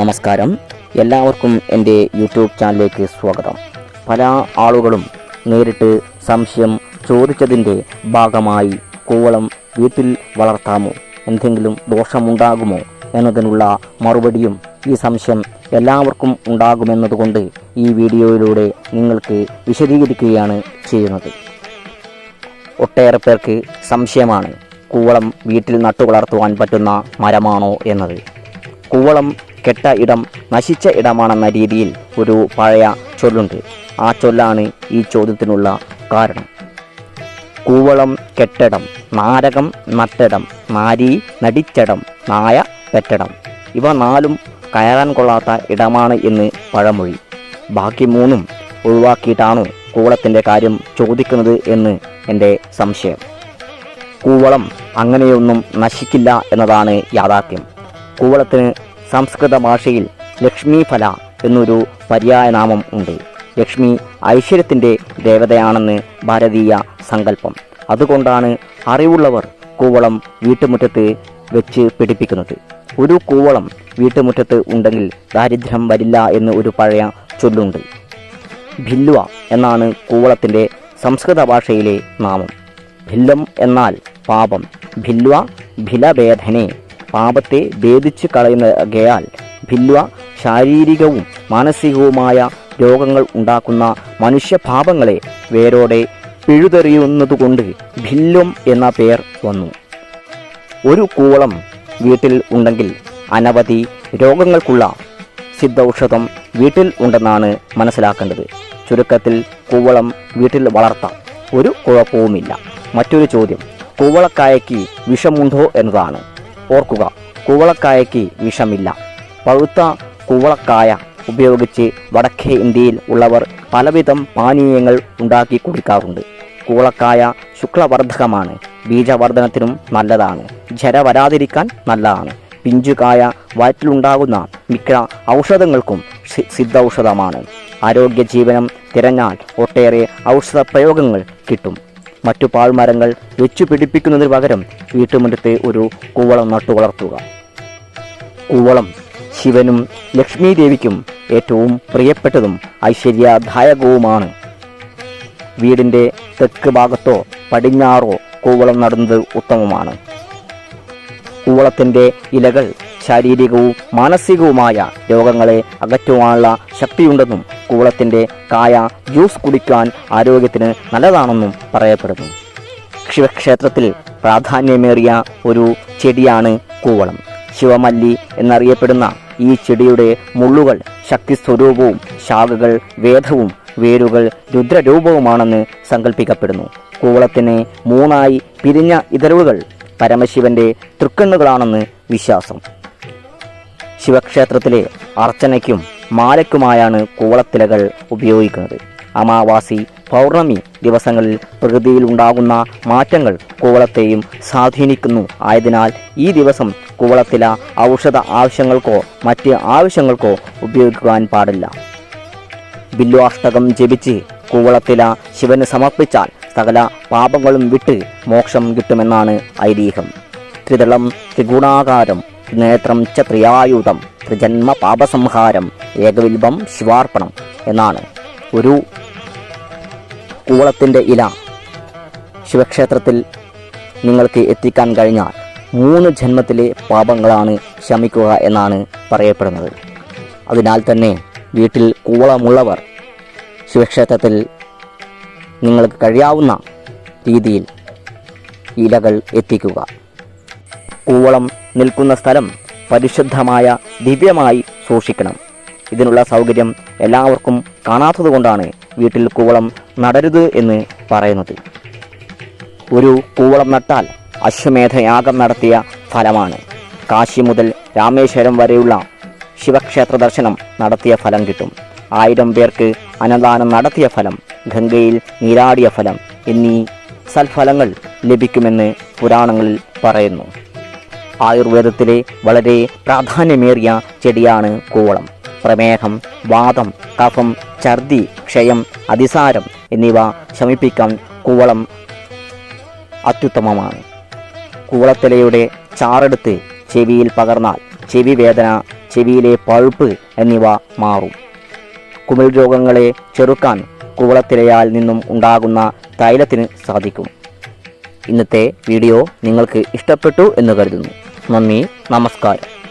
നമസ്കാരം. എല്ലാവർക്കും എന്റെ യൂട്യൂബ് ചാനലിലേക്ക് സ്വാഗതം. പല ആളുകളും നേരിട്ട് സംശയം ചോദിച്ചതിന്റെ ഭാഗമായി കൂവളം വീട്ടിൽ വളർത്താമോ? എന്തെങ്കിലും ദോഷമുണ്ടാകുമോ എന്നതിനുള്ള മറുപടിയും ഈ സംശയം എല്ലാവർക്കും ഉണ്ടാകുമെന്നതുകൊണ്ട് ഈ വീഡിയോയിലൂടെ നിങ്ങൾക്ക് വിശദീകരിക്കുകയാണ് ചെയ്യുന്നത്. ഒട്ടേറെ പേർക്ക് സംശയമാണ്. കൂവളം വീട്ടിൽ നട്ടുവളർത്തുവാൻ പറ്റുന്ന മരമാണോ എന്നത്. കൂവളം കെട്ട ഇടം നശിച്ച ഇടമാണെന്ന രീതിയിൽ ഒരു പഴയ ചൊല്ലുണ്ട്. ആ ചൊല്ലാണ് ഈ ചോദ്യത്തിനുള്ള കാരണം. കൂവളം കെട്ടടം നാരകം നട്ടിടം നാരി നടിച്ചടം നായ പെറ്റടം. ഇവ നാലും കയറാൻ കൊള്ളാത്ത ഇടമാണ് എന്ന് പഴമൊഴി. ബാക്കി മൂന്നും ഒഴിവാക്കിയിട്ടാണോ കൂവളത്തിന്റെ കാര്യം ചോദിക്കുന്നത് എന്ന് എന്റെ സംശയം. കൂവളം അങ്ങനെയൊന്നും നശിക്കില്ല എന്നതാണ് യാഥാർത്ഥ്യം. കൂവളത്തിന് സംസ്കൃത ഭാഷയിൽ ലക്ഷ്മി ഫല എന്നൊരു പര്യായനാമം ഉണ്ട്. ലക്ഷ്മി ഐശ്വര്യത്തിന്റെ ദേവതയാണെന്ന് ഭാരതീയ സങ്കല്പം. അതുകൊണ്ടാണ് അറിവുള്ളവർ കൂവളം വീട്ടുമുറ്റത്ത് വെച്ച് പിടിപ്പിക്കുന്നത്. ഒരു കൂവളം വീട്ടുമുറ്റത്ത് ഉണ്ടെങ്കിൽ ദാരിദ്ര്യം വരില്ല എന്ന് ഒരു പഴയ ചൊല്ലുണ്ട്. ഭില്ലുവ എന്നാണ് കൂവളത്തിന്റെ സംസ്കൃത ഭാഷയിലെ നാമം. ഭില്ലം എന്നാൽ പാപം. ഭില്ലുവ ഭിലഭേദനെ പാപത്തെ ഭേദിച്ച് കളയുന്നകയാൽ ഭില്വ ശാരീരികവും മാനസികവുമായ രോഗങ്ങൾ ഉണ്ടാക്കുന്ന മനുഷ്യപാപങ്ങളെ വേരോടെ പിഴുതെറിയുന്നതുകൊണ്ട് ഭില്ലും എന്ന പേർ വന്നു. ഒരു കൂളം വീട്ടിൽ ഉണ്ടെങ്കിൽ അനവധി രോഗങ്ങൾക്കുള്ള സിദ്ധൌഷധം വീട്ടിൽ ഉണ്ടെന്നാണ് മനസ്സിലാക്കേണ്ടത്. ചുരുക്കത്തിൽ കൂവളം വീട്ടിൽ വളർത്താം ഒരു കുഴപ്പവുമില്ല. മറ്റൊരു ചോദ്യം കൂവളക്കായയ്ക്ക് വിഷമുണ്ടോ എന്നതാണ്. ഓർക്കുക കൂവളക്കായയ്ക്ക് വിഷമില്ല. പഴുത്ത കൂവളക്കായ ഉപയോഗിച്ച് വടക്കേ ഇന്ത്യയിൽ ഉള്ളവർ പലവിധം പാനീയങ്ങൾ ഉണ്ടാക്കി കുടിക്കാറുണ്ട്. കൂവളക്കായ ശുക്ലവർദ്ധകമാണ്. ബീജവർദ്ധനത്തിനും നല്ലതാണ്. ജര വരാതിരിക്കാൻ നല്ലതാണ്. പിഞ്ചുകായ വയറ്റിലുണ്ടാകുന്ന മിക്ക ഔഷധങ്ങൾക്കും സിദ്ധൌഷധമാണ്. ആരോഗ്യ ജീവനം തിരഞ്ഞാൽ ഒട്ടേറെ ഔഷധ പ്രയോഗങ്ങൾ കിട്ടും. മറ്റു പാഴ്മരങ്ങൾ വെച്ചു പിടിപ്പിക്കുന്നതിന് പകരം വീട്ടുമുറ്റത്ത് ഒരു കൂവളം നട്ടു വളർത്തുക. കൂവളം ശിവനും ലക്ഷ്മി ദേവിക്കും ഏറ്റവും പ്രിയപ്പെട്ടതും ഐശ്വര്യദായകവുമാണ്. വീടിന്റെ തെക്ക് ഭാഗത്തോ പടിഞ്ഞാറോ കൂവളം നടുന്നത് ഉത്തമമാണ്. കൂവളത്തിന്റെ ഇലകൾ ശാരീരികവും മാനസികവുമായ രോഗങ്ങളെ അകറ്റുവാനുള്ള ശക്തിയുണ്ടെന്നും കൂവളത്തിന്റെ കായ ജ്യൂസ് കുടിക്കാൻ ആരോഗ്യത്തിന് നല്ലതാണെന്നും പറയപ്പെടുന്നു. ശിവക്ഷേത്രത്തിൽ പ്രാധാന്യമേറിയ ഒരു ചെടിയാണ് കൂവളം. ശിവമല്ലി എന്നറിയപ്പെടുന്ന ഈ ചെടിയുടെ മുള്ളുകൾ ശക്തി സ്വരൂപവും ശാഖകൾ വേദവും വേരുകൾ രുദ്രരൂപവുമാണെന്ന് സങ്കല്പിക്കപ്പെടുന്നു കൂവളത്തിന് മൂന്നായി പിരിഞ്ഞ ഇതരവുകൾ പരമശിവന്റെ തൃക്കണ്ണുകളാണെന്ന് വിശ്വാസം. ശിവക്ഷേത്രത്തിലെ അർച്ചനയ്ക്കും മാലയ്ക്കുമായാണ് കൂവളത്തിലകൾ ഉപയോഗിക്കുന്നത്. അമാവാസി പൗർണമി ദിവസങ്ങളിൽ പ്രകൃതിയിൽ ഉണ്ടാകുന്ന മാറ്റങ്ങൾ കൂവളത്തെയും സ്വാധീനിക്കുന്നു. ആയതിനാൽ ഈ ദിവസം കൂവളത്തില ഔഷധ ആവശ്യങ്ങൾക്കോ മറ്റ് ആവശ്യങ്ങൾക്കോ ഉപയോഗിക്കുവാൻ പാടില്ല. ബില്ലുവാഷ്ടകം ജപിച്ച് കൂവളത്തില ശിവന് സമർപ്പിച്ചാൽ സകല പാപങ്ങളും വിട്ട് മോക്ഷം കിട്ടുമെന്നാണ് ഐതിഹ്യം. ത്രിതളം ത്രിഗുണാകാരം ത്രിനേത്രം ച ത്രിയായുധം ത്രിജന്മ പാപസംഹാരം ഏകവിൽബം ശിവാർപ്പണം എന്നാണ്. ഒരു കൂളത്തിന്റെ ഇല ശിവക്ഷേത്രത്തിൽ നിങ്ങൾക്ക് എത്തിക്കാൻ കഴിഞ്ഞാൽ മൂന്ന് ജന്മത്തിലെ പാപങ്ങളാണ് ശമിക്കുക എന്നാണ് പറയപ്പെടുന്നത്. അതിനാൽ തന്നെ വീട്ടിൽ കൂളമുള്ളവർ ശിവക്ഷേത്രത്തിൽ നിങ്ങൾക്ക് കഴിയാവുന്ന രീതിയിൽ ഇലകൾ എത്തിക്കുക. കൂവളം നിൽക്കുന്ന സ്ഥലം പരിശുദ്ധമായ ദിവ്യമായി സൂക്ഷിക്കണം. ഇതിനുള്ള സൗകര്യം എല്ലാവർക്കും കാണാത്തതുകൊണ്ടാണ് വീട്ടിൽ കൂവളം നടരുത് എന്ന് പറയുന്നത്. ഒരു കൂവളം നട്ടാൽ അശ്വമേധയാഗം നടത്തിയ ഫലമാണ്. കാശി മുതൽ രാമേശ്വരം വരെയുള്ള ശിവക്ഷേത്ര ദർശനം നടത്തിയ ഫലം കിട്ടും. ആയിരം പേർക്ക് അന്നദാനം നടത്തിയ ഫലം ഗംഗയിൽ നീരാടിയ ഫലം എന്നീ സൽഫലങ്ങൾ ലഭിക്കുമെന്ന് പുരാണങ്ങളിൽ പറയുന്നു. ആയുർവേദത്തിലെ വളരെ പ്രാധാന്യമേറിയ ചെടിയാണ് കൂവളം. പ്രമേഹം വാദം കഫം ഛർദി ക്ഷയം അതിസാരം എന്നിവ ശമിപ്പിക്കാൻ കൂവളം അത്യുത്തമമാണ്. കൂവളത്തിലയുടെ ചാറെടുത്ത് ചെവിയിൽ പകർന്നാൽ ചെവി വേദന ചെവിയിലെ പഴുപ്പ് എന്നിവ മാറും. കുമിൾ രോഗങ്ങളെ ചെറുക്കാൻ കൂവളത്തിലയാൽ നിന്നും ഉണ്ടാകുന്ന തൈലത്തിന് സാധിക്കും. ഇന്നത്തെ വീഡിയോ നിങ്ങൾക്ക് ഇഷ്ടപ്പെട്ടു എന്ന് കരുതുന്നു. നന്ദി നമസ്കാരം.